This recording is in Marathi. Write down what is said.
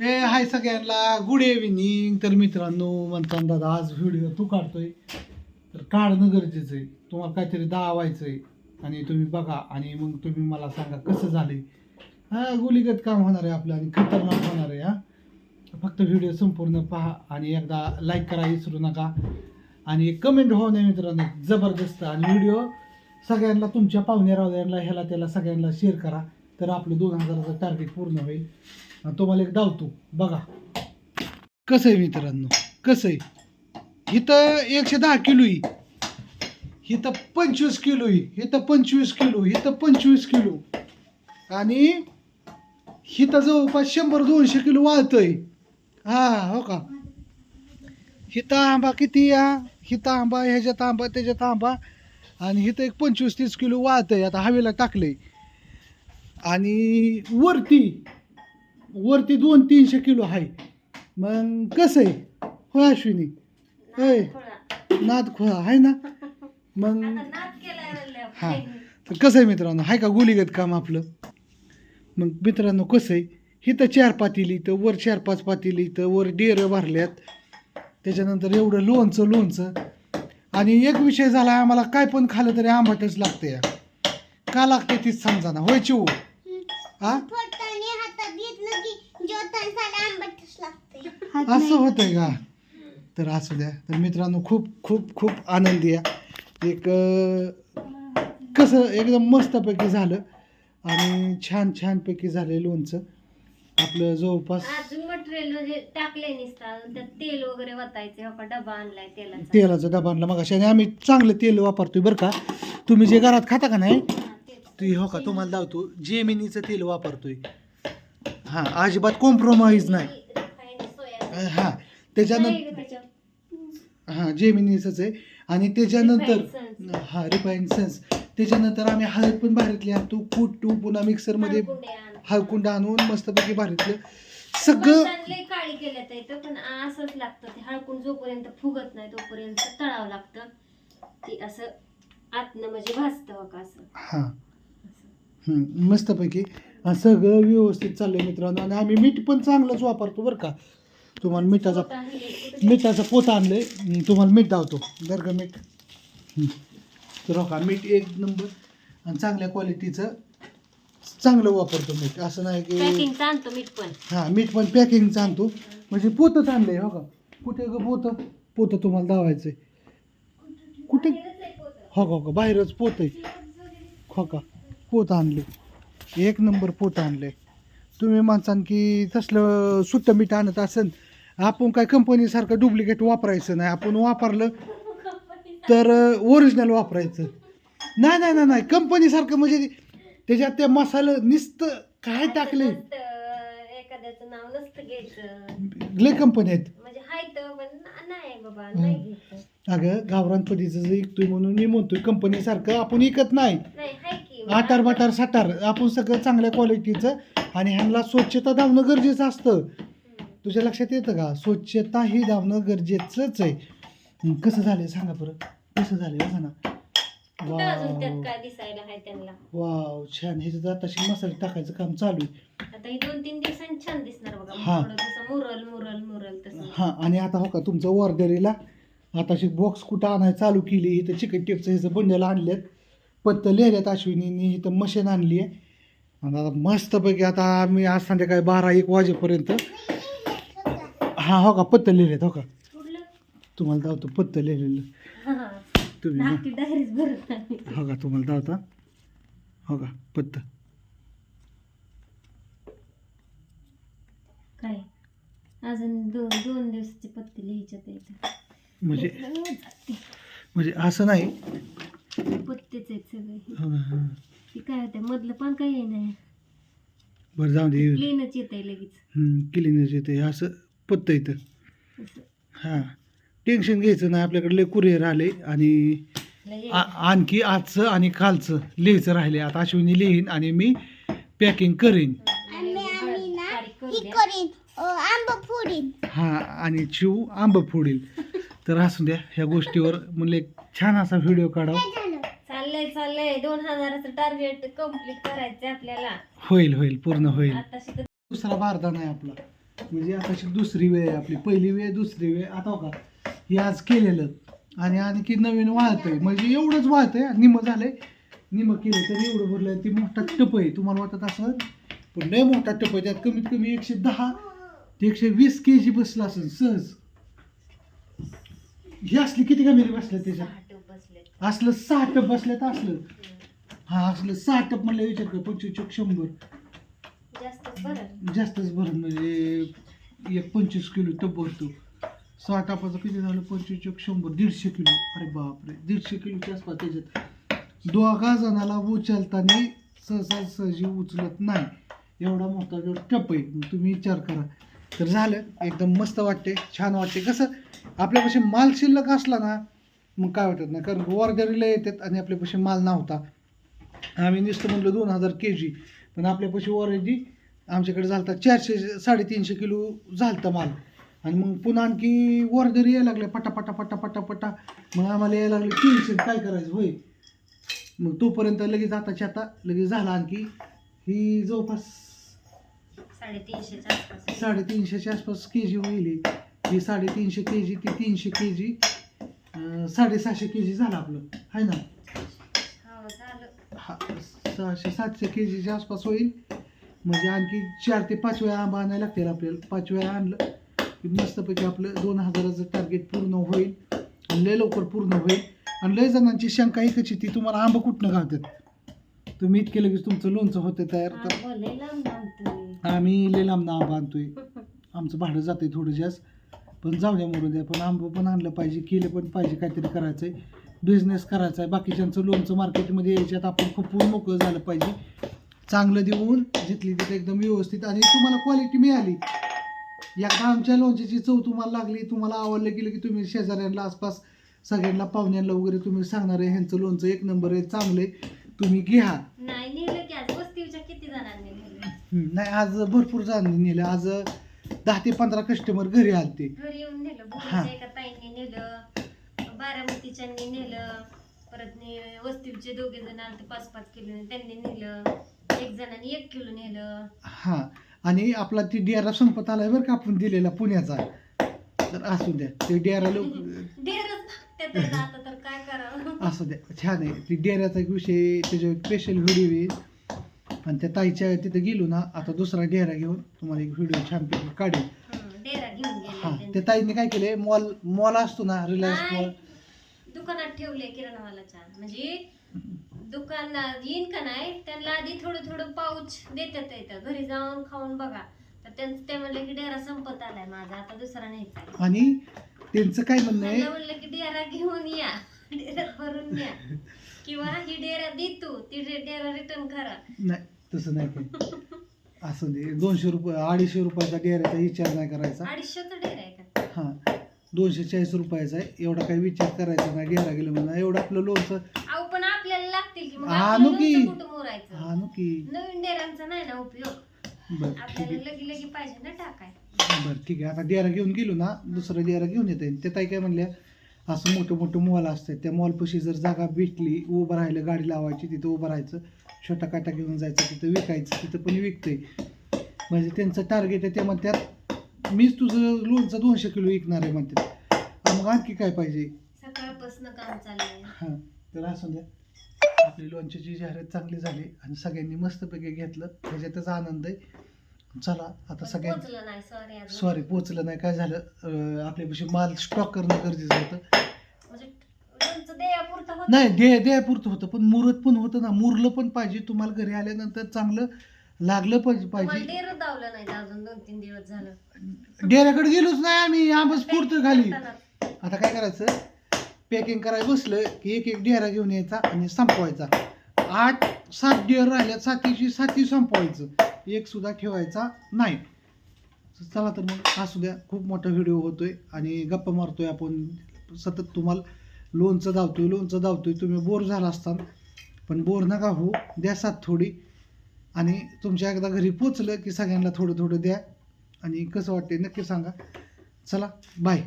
ए हाय सगळ्यांना. गुड इव्हिनिंग तर मित्रांनो म्हणतात दादा आज व्हिडिओ तू काढतोय. तर काढणं गरजेचं आहे. तुम्हाला काहीतरी दावायचं आहे. आणि तुम्ही बघा. आणि मग तुम्ही मला सांगा कसं झाले हा गुलीगत काम होणार आहे आपलं आणि खतरनाक होणार आहे हा. फक्त व्हिडिओ संपूर्ण पहा आणि एकदा लाईक करा विसरू नका. आणि कमेंट हो नये मित्रांनो. जबरदस्त. आणि व्हिडिओ सगळ्यांना तुमच्या पाहुण्या रावल्यांना ह्याला त्याला सगळ्यांना शेअर करा. तर आपलं दोन हजाराचं टार्गेट पूर्ण होईल. आणि तुम्हाला एक धावतो बघा. कसं आहे मित्रांनो? कसं आहे? इथं एकशे दहा किलो आहे. इथं पंचवीस किलो आहे. इथं पंचवीस किलो इथं पंचवीस किलो. आणि इथं जवळपास शंभर दोनशे किलो वाळतंय. हा हो का? हिथं आंबा किती या हिथं आंबा ह्याच्यात आंबा त्याच्यात आंबा. आणि हिथं एक पंचवीस तीस किलो वाळतंय. आता हवेला टाकलंय. आणि वरती वरती दोन तीनशे किलो आहे. मग कसं आहे? हो अश्विनी. होय नाद खोळा आहे ना? मग हां. तर कसं आहे मित्रांनो? आहे का गुलीगत काम आपलं? मग मित्रांनो कसं आहे? इथं चार पातेली तर वर चार पाच पातेली तर वर डेरं भरल्यात. त्याच्यानंतर एवढं लोणचं लोणचं. आणि एक विषय झाला आम्हाला काय पण खाल्लं तरी आंबाटच लागते या का लागते तीच समजा ना होय चिऊ? हा फोडताना हातात घेतलं की जेवताना साला आंबटच लागते असं होतंय का? तर असू द्या. तर मित्रांनो खूप खूप खूप आनंदी आहे. एक कसं एकदम मस्तपैकी झालं. आणि छान छानपैकी झालं लोणचं. आपलं जवळपास अजून मटेरियल म्हणजे टाकले निसतात त्यात तेल वगैरे वतायचे. हो का डबा आणलाय तेलाचा. तेलाचा डबा आणला. मग आणि आम्ही चांगलं तेल वापरतोय बरं का. तुम्ही जे घरात खाता का नाही. ते हो का तुम्हाला लावतो जेमिनीचं तेल वापरतोय. हां अजिबात कॉम्प्रोमाइज नाही. हां. त्याच्यानंतर. हां जेमिनीचंच आहे. आणि त्याच्यानंतर. हां रिफाईन सेन्स त्याच्यानंतर आम्ही हळद पण भारीतली आणतो. कूट पुन्हा मिक्सरमध्ये हळकुंडे आण. हळकुंड आणून मस्तपैकी भारीतलं सगळं काळी पण असंच लागतं. ते हळकून जोपर्यंत फुगत नाही तोपर्यंत तळावं लागतं. ते असं आतनं म्हणजे भाजतं का असं. हां. असं. मस्तपैकी. सगळं व्यवस्थित चाललंय मित्रांनो. आणि आम्ही मीठ पण चांगलंच वापरतो बरं का. तुम्हाला मिठाचा आहे, मिठाचं पोत आणलंय. हं, तुम्हाला मीठ धावतो बरं का मीठ. हं. तर हो का मीठ एक नंबर. आणि चांगल्या क्वालिटीचं चांगलं वापरतो मीठ. असं नाही की पॅकिंगचं आणतो मीठ पण. हां मीठ पण पॅकिंगचं आणतो. म्हणजे पोतच आणलंय हो का? कुठे ग पोतं? पोतं तुम्हाला धावायचं आहे कुठे? हो का हो का? बाहेरच पोत आहे. हो का? पोत आणले एक नंबर पोत आणले तुम्ही माणसान की तसलं सुट्टं मीठ आणत असेल आपण काय कंपनीसारखं डुप्लिकेट वापरायचं नाही. आपण वापरलं तर ओरिजिनल वापरायचं. नाही नाही नाही नाही. कंपनीसारखं म्हणजे त्याच्यात ते मसाला नुसतं काय टाकले नसतं, एखाद्याचं नाव नसतं घ्यायचं. लय कंपनी आहेत. म्हणजे हाय तर पण ना- नाही बाबा नाही घ्यायचं. अगं गावरान पद्धतीचं जे विकतोय म्हणून मी म्हणतोय कंपनीसारखं आपण विकत नाही. आटार बाटार साटार. आपण सगळं चांगल्या क्वालिटीचं आणि ह्यांना स्वच्छता धावणं गरजेचं असतं. तुझ्या लक्षात येतं का? स्वच्छता ही धावणं गरजेचंच आहे. हं, कसं झालं सांगा बरं. कसं झालं अजून त्यात वाव काय दिसायला आहे त्यांना? वाव छान. ह्याच्यात आताशी मसाले टाकायचं काम चालू आहे. आता ही दोन तीन दिवसांनी छान दिसणार बघा. हा. थोडं जसं मुरल मुरल मुरल तसं. हां आणि आता हो का तुमचं ऑर्डरीला आताशी बॉक्स कुठं आणायला चालू केली इथं चिकन टेपचं ह्याचं बंडल आणलेत. पत्त लिहिल्यात अश्विनीने इथं मशीन आणली आहे. आणि आता मस्तपैकी आता आम्ही आज संध्याकाळी बारा एक वाजेपर्यंत हां हो का? पत्त लिहिलेत हो का? तुम्हाला धावतो पत्त लिहिलेलं. हा. तुम्ही नाही. हो का तुम्हाला धावता हो का पत्त. काय? अजून दोन दोन दिवसाचे पत्ते लिहायचे इथं. म्हणजे म्हणजे असं नाही. पत्तेच आहेत सगळे. हो ना, हो. ते काय होते मधलं पण काही नाही. बरं जाऊ दे. क्लीनच येत आहे लगेच. क्लिनच येते असं पत्त असं हां. टेन्शन घ्यायचं नाही आपल्याकडे लय कुरिअर आले आणि आ- आणखी आजचं आणि कालचं लिहायचं राहिले. आता अश्विनी लिहीन आणि मी पॅकिंग करीन. आम्ही आम्ही ना बारीक करू ही द्या. करीन. अं, आंबा फोडीन. हां आणि चिव आंब फोडील. तर असू द्या ह्या गोष्टीवर म्हणले एक छान असा व्हिडिओ काढावा. काय झालं? चाललंय चाललंय. दोन हजाराचं टार्गेट कंप्लीट करायचंय आपल्याला. होईल होईल पूर्ण होईल. आता शिकत दुसरा बारदा नाही आपला. म्हणजे आताची दुसरी वेळ आहे आपली. पहिली वेळ दुसरी वेळ. आता का हे आज केलेलं. आणि आणखी नवीन वाळतंय म्हणजे एवढंच वाळतंय निमं झालंय. निमं केलं तर एवढं भरलं ती मोठा टप आहे. तुम्हाला वाटत असं पण लय मोठा टप आहे. त्यात कमीत कमी एकशे दहा ते एकशे वीस के जी बसलं असेल सहज. ही असली किती कमी बसलं त्याच्यात? असलं सहा टप बसलं तर असलं. हा असलं सहा टप म्हणलं विचार कर. पंचवीस शंभर. बरं जास्तच भरत म्हणजे एक पंचवीस किलो टप भरतो. सहा टपाचं किती झालं? पंचवीस एक शंभर दीडशे किलो. अरे बापरे दीडशे किलोच्या आसपास त्याच्यात. दोघा जणाला उचलताना सहसा सहजी उचलत नाही. एवढा मोठा जो टप आहे. मग तुम्ही विचार करा. तर झालं. एकदम मस्त वाटते. छान वाटते. कसं? आपल्यापाशी माल शिल्लक असला ना मग काय वाटत नाही. कारण ऑर्डरीला येतात आणि आपल्यापाशी माल नव्हता. आम्ही नुसतं म्हणलं दोन हजार के जी पण आपल्यापाशी ऑलरेडी आमच्याकडे झालता चारशे साडेतीनशे किलो झालता माल. आणि मग पुन्हा आणखी ऑर्डर यायला लागल्या पटा पटा पटा. पटा पटा मग आम्हाला यायला लागले तीनशे काय करायचं होय. मग तोपर्यंत लगेच आताच्या आता लगेच झाला आणखी. ही जवळपास साडेतीनशेच्या आसपास. साडेतीनशेच्या आसपास के जी होईल ही. साडेतीनशे के जी ती तीनशे के जी साडेसहाशे के जी झालं आपलं. आहे ना? हो हा सहाशे सातशे के जीच्या आसपास होईल. म्हणजे आणखी चार ते पाच वेळा आंबा आणायला लागतील आपल्याला. पाच वेळा आणलं की मस्तपैकी आपलं दोन हजाराचं टार्गेट पूर्ण होईल आणि लय लवकर पूर्ण होईल. आणि लय जणांची शंका एकच ती तुम्हाला आंबा कुठनं घालतात तुम्ही इतके लगेच तुमचं लोणचं होतं तयार. तर. आम्ही लय लांब आंबा आणतोय. आमचं भाडं जाते थोडं जास्त. पण जाऊ द्या मरू द्या पण आंबं पण आणलं पाहिजे केलं पण पाहिजे काहीतरी करायचं आहे बिझनेस करायचा आहे बाकीच्यांचं लोणचं मार्केटमध्ये यायच्यात आपण खपून मोकळं झालं पाहिजे. चांगलं देऊन जिथली तिथे एकदम व्यवस्थित आणि तुम्हाला क्वालिटी मिळाली. एकदा आमच्या लोणच्याची चव तुम्हाला लागली तुम्हाला आवडलं गेलं की तुम्ही शेजाऱ्यांना आसपास सगळ्यांना पाहुण्यांना वगैरे तुम्ही सांगणार आहे ह्यांचं लोणचं एक नंबर आहे चांगलं आहे तुम्ही घ्या. नाही आज किती जणांनी नेलं? आज भरपूर जण नेलं. आज दहा ते पंधरा कस्टमर घरी आलते. नेलं हा. नेलं परत वस्तीचे दोघे जण आले पाच पाच किलो त्यांनी नेलं. एक जणांनी एक किलो नेलं. हा आणि आपला ती डेरा संपत आलाय बरं का आपण दिलेला पुण्याचा. तर असू द्या ते डेरा लोक डेरच त्यात आता तर काय करावं? असू द्या छान आहे. ती डेऱ्याचा एक विषय त्याच्यावर स्पेशल व्हिडिओ येईल आणि त्या ताईच्या तिथे गेलो ना आता दुसरा डेरा घेऊन तुम्हाला एक व्हिडिओ छानपैकी काढेल हं, डेरा घेऊन हा गेले त्या ताईने काय केलंय मॉल मॉल असतो ना रिलायन्स. मॉल. दुकानात ठेवले किराणावालाच्या. म्हणजे दुकानात येईन का नाही त्यांना आधी थोडं थोडं पाऊच देतात येतं घरी जाऊन खाऊन बघा. तर त्यांचं ते म्हणलं की डेरा संपत आलाय माझा आता दुसरा न्यायचा आहे. आणि त्यांचं काय म्हणणं आहे? म्हणलं की डेरा घेऊन या. डेऱ्यात भरून या. किंवा ही डेरा दे तू ती डे- डेरा रिटर्न करा. नाही तसं नाही असं दे. दोनशे रुपये अडीचशे रुपयाचा डेऱ्याचा विचार नाही करायचा. अडीचशेचा डेरा आहे का? हां. दोनशे चाळीस रुपयाचा आहे. एवढा काही विचार करायचा नाही. डेरा गेलं म्हणा एवढं आपलं लोणचं अहो पण आपल्याला लागतील की मग हा, की. लोणचं कुठं मोरायचं? हा नो की नवीन डेरांचा नाही ना उपयोग. बरं ठीक आपल्याला आहे. लगी लगी पाहिजे ना टाकाय. बरं ठीक आहे. आता डेरा घेऊन गेलो ना दुसरं डेरा घेऊन येते त्या ताई काय म्हणल्या असं मोठं मोठं मॉल असतात त्या मॉलपाशी जर जागा भेटली उभं राहिलं गाडी लावायची तिथं उभं राहायचं. छोटा काटा घेऊन जायचं तिथं विकायचं तिथं पण विकते म्हणजे त्यांचं टार्गेट आहे ते म्हणतात मीच तुझं लोणचं दोनशे किलो विकणार आहे म्हणतात मग आणखी काय पाहिजे? सकाळपासून काम चाललंय हां तर असू द्या आपली लोणच्याची जाहिरात चांगली झाली आणि सगळ्यांनी मस्तपैकी घेतलं त्याच्यातच आनंद आहे. चला आता पोचलं नाही सॉरी पोचलं नाही. काय झालं? आपल्यापाशी माल स्टॉक करणं गरजेचं होतं. म्हणजे लोणचं द्यापुरतं होतं? नाही दे द्यापुरतं होतं पण मुरत पण होतं ना. मुरलं पण पाहिजे तुम्हाला घरी आल्यानंतर चांगलं लागलं पण तुम्हाला पाहिजे. डेर दावलं नाही अजून दोन तीन दिवस झालं. डेऱ्याकडे गेलोच नाही आम्ही आंबच पुरतं खाली. आता काय करायचं? पॅकिंग करायला बसलं की एक एक डेरा घेऊन यायचा आणि संपवायचा. आठ सात डेअर राहिल्या सातीची साती संपवायचं. एक सुद्धा ठेवायचा नाही. चला तर मग असू द्या खूप मोठा व्हिडिओ होतोय आणि गप्पा मारतोय आपण. सतत तुम्हाला लोणचं धावतोय लोणचं धावतोय. तुम्ही बोर झाला असताना. पण बोर नका हो द्या सात थोडी. आणि तुमच्या एकदा घरी पोचलं की सगळ्यांना थोडं थोडं द्या. आणि कसं वाटते नक्की सांगा. चला बाय